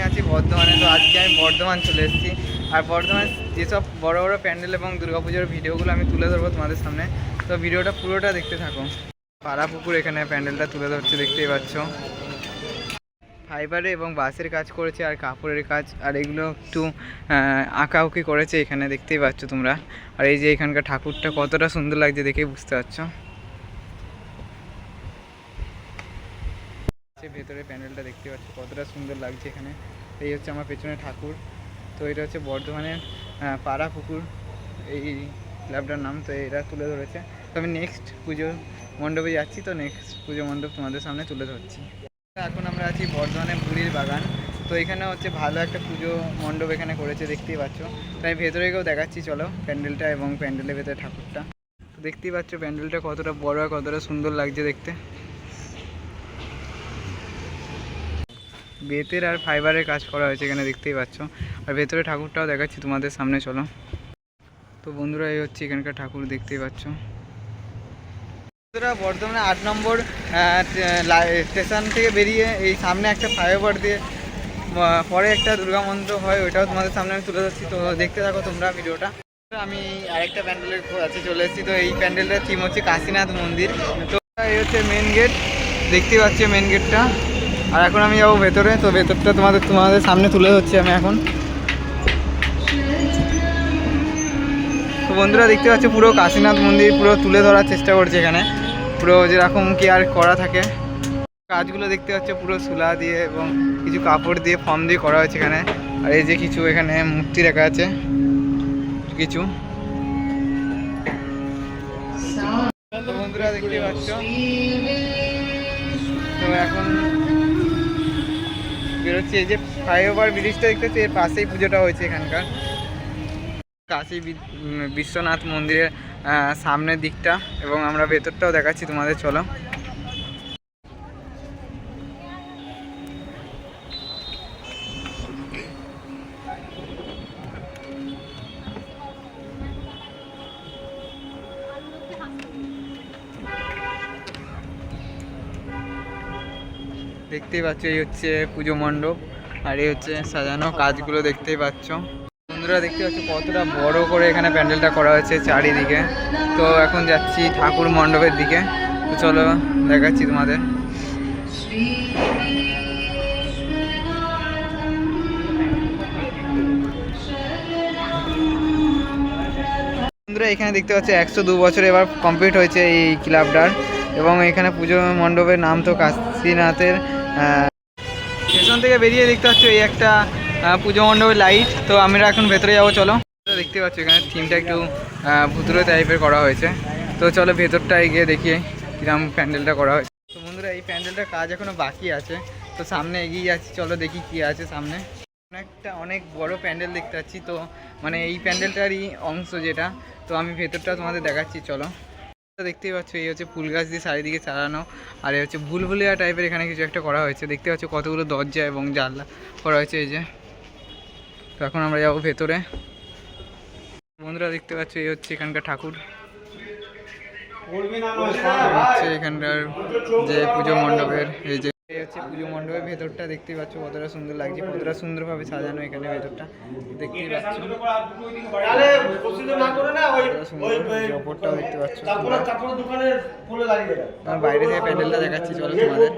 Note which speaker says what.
Speaker 1: আমি আছি বর্ধমানে। তো আজকে আমি বর্ধমান চলে এসেছি। আর বর্ধমানে যেসব বড় বড় প্যান্ডেল এবং দুর্গাপুজোর ভিডিওগুলো আমি তুলে ধরবো তোমাদের সামনে। তো ভিডিওটা পুরোটা দেখতে থাকো। পাড়া পুকুর এখানে প্যান্ডেলটা তুলে ধরছে, দেখতেই পাচ্ছ। ফাইবারে এবং বাঁশের কাজ করেছে আর কাপড়ের কাজ, আর এগুলো একটু আঁকাউকি করেছে এখানে, দেখতেই পাচ্ছ তোমরা। আর এই যে এখানকার ঠাকুরটা কতটা সুন্দর লাগছে দেখেই বুঝতে পারছ। হচ্ছে, ভেতরে প্যান্ডেলটা দেখতে পাচ্ছ, কতটা সুন্দর লাগছে এখানে। এই হচ্ছে আমার পেছনে ঠাকুর। তো এটা হচ্ছে বর্ধমানের পাড়া পুকুর। এই ক্লাবটার নাম তো এরা তুলে ধরেছে। তো আমি নেক্সট পুজো মণ্ডপে যাচ্ছি, তো নেক্সট পুজো মণ্ডপ তোমাদের সামনে তুলে ধরছি। এখন আমরা আছি বর্ধমানে বুড়ির বাগান। তো এখানে হচ্ছে ভালো একটা পুজো মণ্ডপ এখানে করেছে, দেখতেই পাচ্ছ। তো আমি ভেতরে গিয়েও দেখাচ্ছি, চলো প্যান্ডেলটা এবং প্যান্ডেলের ভেতরে ঠাকুরটা। দেখতেই পাচ্ছ প্যান্ডেলটা কতটা বড় আর কতটা সুন্দর লাগছে দেখতে। বেতের আর ফাইবারের কাজ করা হয়েছে এখানে দেখতেই পাচ্ছ। আর ভেতরে ঠাকুরটাও দেখাচ্ছি তোমাদের সামনে, চলো। তো বন্ধুরা, এই হচ্ছে এখানকার ঠাকুর, দেখতেই পাচ্ছ। বন্ধুরা, বর্ধমানে আট নম্বর স্টেশন থেকে বেরিয়ে এই সামনে একটা ফ্লাইওভার দিয়ে পরে একটা দুর্গা মন্দির হয়, ওইটাও তোমাদের সামনে আমি তুলে ধরছি। তো দেখতে থাকো তোমরা ভিডিওটা। আমি আরেকটা প্যান্ডেলের কাছে চলে এসেছি। তো এই প্যান্ডেলটার থিম হচ্ছে কাশীনাথ মন্দির। তো এই হচ্ছে মেন গেট দেখতেই পাচ্ছি মেন গেটটা আর এখন আমি যাব ভেতরে, তো ভেতরটা তোমাদের তোমাদের সামনে তুলে ধরছি আমি এখন। তো বন্ধুরা দেখতে পাচ্ছ, পুরো কাশীনাথ মন্দির পুরো তুলে ধরার চেষ্টা করছে এখানে। পুরো যেরকম কি আর করা থাকে। কাজগুলো দেখতে পাচ্ছ, পুরো সুলা দিয়ে এবং কিছু কাপড় দিয়ে, ফর্ম দিয়ে করা হয়েছে এখানে। আর এই যে কিছু এখানে মূর্তি রাখা আছে, কিছু। বন্ধুরা দেখতে পাচ্ছ, তো এখন বেরোচ্ছি এই যে ফ্লাইওভার ব্রিজটা দেখতেছি, এর পাশেই পুজোটা হয়েছে এখানকার। কাশী বিশ্বনাথ মন্দিরের সামনের দিকটা, এবং আমরা ভেতরটাও দেখাচ্ছি তোমাদের, চলো। দেখতেই পাচ্ছ, এই হচ্ছে পুজো মণ্ডপ, আর এই হচ্ছে সাজানো কাজগুলো দেখতেই পাচ্ছ। বন্ধুরা, দেখতে পাচ্ছ কতটা বড় করে এখানে প্যান্ডেলটা করা হয়েছে চারিদিকে। তো এখন যাচ্ছি ঠাকুর মণ্ডপের দিকে। তো চলো, দেখাচ্ছি তোমাদের। বন্ধুরা, এখানে দেখতে পাচ্ছি একশো দু বছর এবার কমপ্লিট হয়েছে এই ক্লাবটার। এবং এখানে পুজো মণ্ডপের নাম তো কাশীনাথের আহ, স্টেশন থেকে বেরিয়ে দেখতে পাচ্ছ এই একটা পুজো মণ্ডপের লাইট তো আমরা এখন ভেতরে যাব চলো। দেখতে পাচ্ছ এখানে থিমটা একটু ভুতুরে টাইপের করা হয়েছে। তো চলো ভেতরটায় গিয়ে দেখি কিরম প্যান্ডেলটা করা হয়েছে। তো বন্ধুরা এই প্যান্ডেলটার কাজ এখনও বাকি আছে। তো সামনে এগিয়ে যাচ্ছি চলো দেখি কি আছে সামনে। অনেকটা অনেক বড় প্যান্ডেল দেখতে পাচ্ছি। তো মানে এই প্যান্ডেলটারই অংশ যেটা। তো আমি ভেতরটা তোমাদের দেখাচ্ছি চলো। দেখতেই পাচ্ছ এই হচ্ছে ফুল গাছ দিয়ে চারিদিকে চালানো আর এই হচ্ছে ভুলভুলিয়া টাইপের এখানে কিছু একটা করা হয়েছে। দেখতে পাচ্ছ কতগুলো দরজা এবং জানলা করা হয়েছে এই যে। তো এখন আমরা যাব ভেতরে। বন্ধুরা দেখতে পাচ্ছ এই হচ্ছে এখানকার ঠাকুর। হচ্ছে এখানকার যে পুজো মণ্ডপের এই যে হচ্ছে পুজো মণ্ডপের ভেতরটা দেখতে পাচ্ছ কতটা সুন্দর লাগছে কতটা সুন্দর ভাবে সাজানো এখানে ভেতরটা দেখতেই পাচ্ছ। দেখতে পাচ্ছ। বাইরে থেকে প্যান্ডেলটা দেখাচ্ছি চলো তোমাদের।